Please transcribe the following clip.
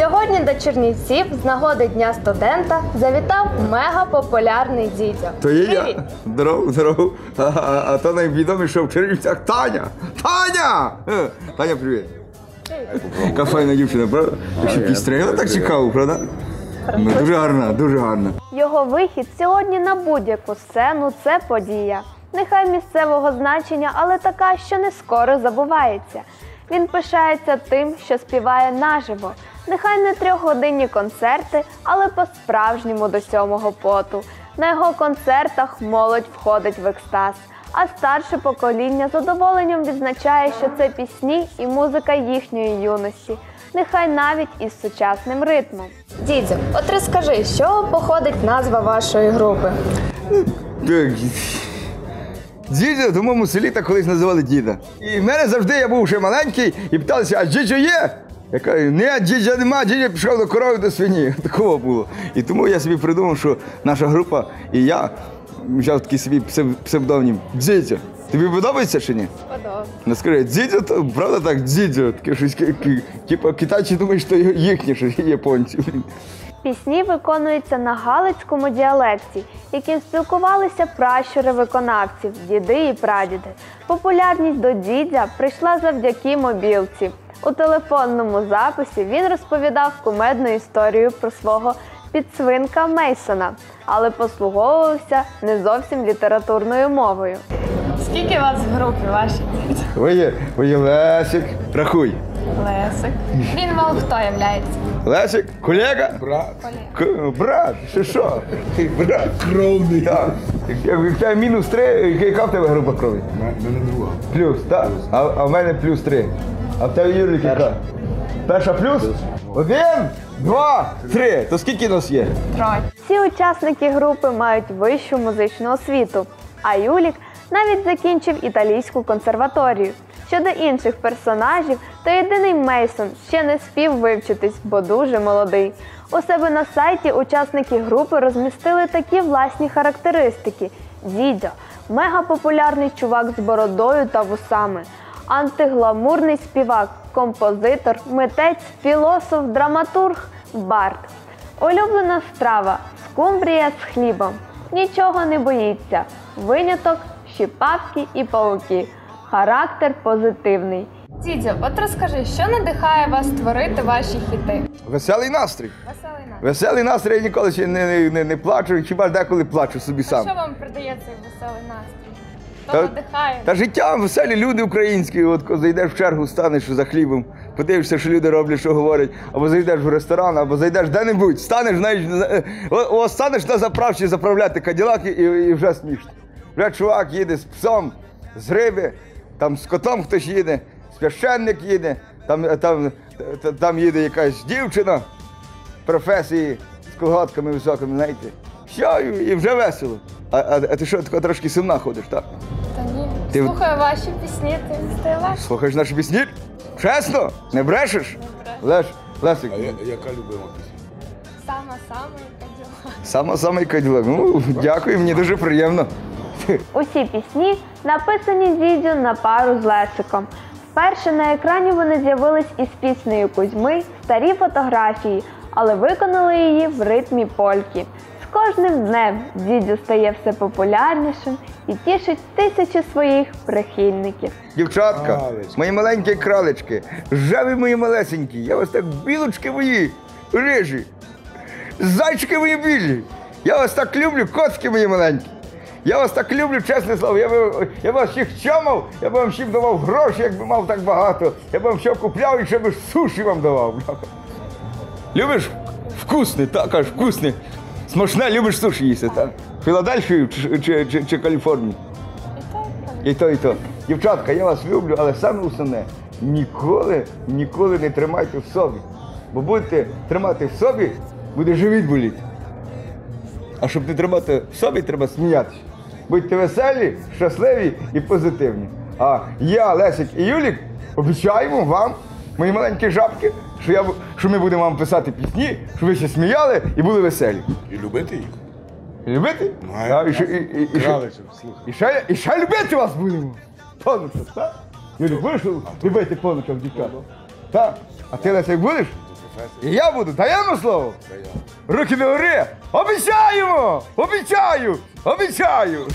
Сьогодні до Чернівців з нагоди Дня студента завітав мегапопулярний дідьо. То є Привіт! я. Здоров, здоров. А, а, а то найвідоміше в Чернівцях Таня. Таня! Е, Таня, привіт. Яка файна дівчина, правда? Якщо підстригла, так цікаво, правда? Ну, дуже гарна, дуже гарна. Його вихід сьогодні на будь-яку сцену це подія. Нехай місцевого значення, але така, що не скоро забувається. Він пишається тим, що співає наживо. Нехай не трьохгодинні концерти, але по-справжньому до сьомого поту. На його концертах молодь входить в екстаз. А старше покоління з задоволенням відзначає, що це пісні і музика їхньої юності, нехай навіть із сучасним ритмом. Дідзю, от розкажи, з чого походить назва вашої групи? Дідя в моєму селі так колись називали діда. І в мене завжди я був ще маленький і питалися, а дідьо є? Я кажу, ні, дідя нема, дідя пішов до корови до свині. Такого було. І тому я собі придумав, що наша група і я взяв такий собі псевдонім Дзідзя. Тобі подобається чи ні? Подобається. Ну скажи, дзідзя, то правда так, дзідзя, таке щось, типу китайці думають, що їхнє, що японці. Пісні виконуються на галицькому діалекті, яким спілкувалися пращури виконавців, діди і прадіди. Популярність до дідя прийшла завдяки мобілці. У телефонному записі він розповідав кумедну історію про свого підсвинка Мейсона, але послуговувався не зовсім літературною мовою. Скільки у вас в групі ваші діти? Воє, воє Лесик, рахуй. Лесик. Він вам хто являється? Лесик, колега? Брат. К- брат, що що? Ти брат. Кровний. Так. Як в тебе мінус три, яка в тебе група крові? Мене друга. Плюс, так? А, а в мене плюс три. А в тебе Юрій яка? Перша плюс? Один, два, три. То скільки нас є? Троє. Всі учасники групи мають вищу музичну освіту, а Юлік навіть закінчив італійську консерваторію. Щодо інших персонажів, то єдиний Мейсон ще не спів вивчитись, бо дуже молодий. У себе на сайті учасники групи розмістили такі власні характеристики: Дідьо мегапопулярний чувак з бородою та вусами, антигламурний співак, композитор, митець, філософ, драматург, бард. Улюблена страва скумбрія з хлібом. Нічого не боїться. Виняток, щіпавки і пауки. Характер позитивний. Дідзю, от розкажи, що надихає вас створити ваші хіти? Веселий настрій. Веселий нас. Веселий настрій я ніколи ще не, не, не, не плачу, хіба ж деколи плачу собі А сам. що вам придає цей веселий настрій? Хто Та- надихає? Та життя веселі люди українські. От коли зайдеш в чергу, станеш за хлібом, подивишся, що люди роблять, що говорять, або зайдеш в ресторан, або зайдеш де-небудь, станеш, знаєш, на- о, о, станеш на заправці заправляти каділаки і, і вже смішно. Вже чувак їде з псом, з риби, там з котом хтось їде, священник їде, там, е, там, там їде якась дівчина професії з колготками високими, знаєте. Все, і, і вже весело. А, а, а ти що, тако трошки сумна ходиш, так? Та ні. Ти- Слухаю ваші пісні, ти легше. Слухаєш наші пісні? Чесно? Не брешеш? Леш, Лесик, А я, яка любима пісня? Сама сама яка діла. сама самий каділак. Ну, дякую, мені дуже приємно. Усі пісні написані дідю на пару з Лесиком. Вперше на екрані вони з'явились із піснею Кузьми старі фотографії, але виконали її в ритмі польки. З кожним днем дідю стає все популярнішим і тішить тисячі своїх прихильників. Дівчатка, мої маленькі кралечки, жаві мої малесенькі, я вас так білочки мої, рижі, зайчики мої білі. Я вас так люблю, коцки мої маленькі. Я вас так люблю, чесне слово. Я би, я вас всіх чомав, я б вам всім давав гроші, якби мав так багато. Я б вам все купляв і ще б суші вам давав. Любиш? Вкусне, так, аж вкусне. Смачне, любиш суші їсти, так? Філадельфію чи, чи, чи, чи Каліфорнію? І то, і то. Дівчатка, я вас люблю, але саме основне, ніколи, ніколи не тримайте в собі. Бо будете тримати в собі, буде живіт боліти. А щоб не тримати в собі, треба сміятися. Будьте веселі, щасливі і позитивні. А я, Лесик і Юлік обіцяємо вам, мої маленькі жабки, що, я, що ми будемо вам писати пісні, щоб ви ще сміяли і були веселі. І любити їх? Любити? Ну, а і, ще- і, і, і, ще- слухай. і ще, і ще любити вас будемо. Понучок, так? Юрій, будеш любити понучок, дівчат? Так. А ти Лесик будеш? І я буду, даємо слово? Даємо. Руки на гори! Обіцяємо! Обіцяю! Обіцяю!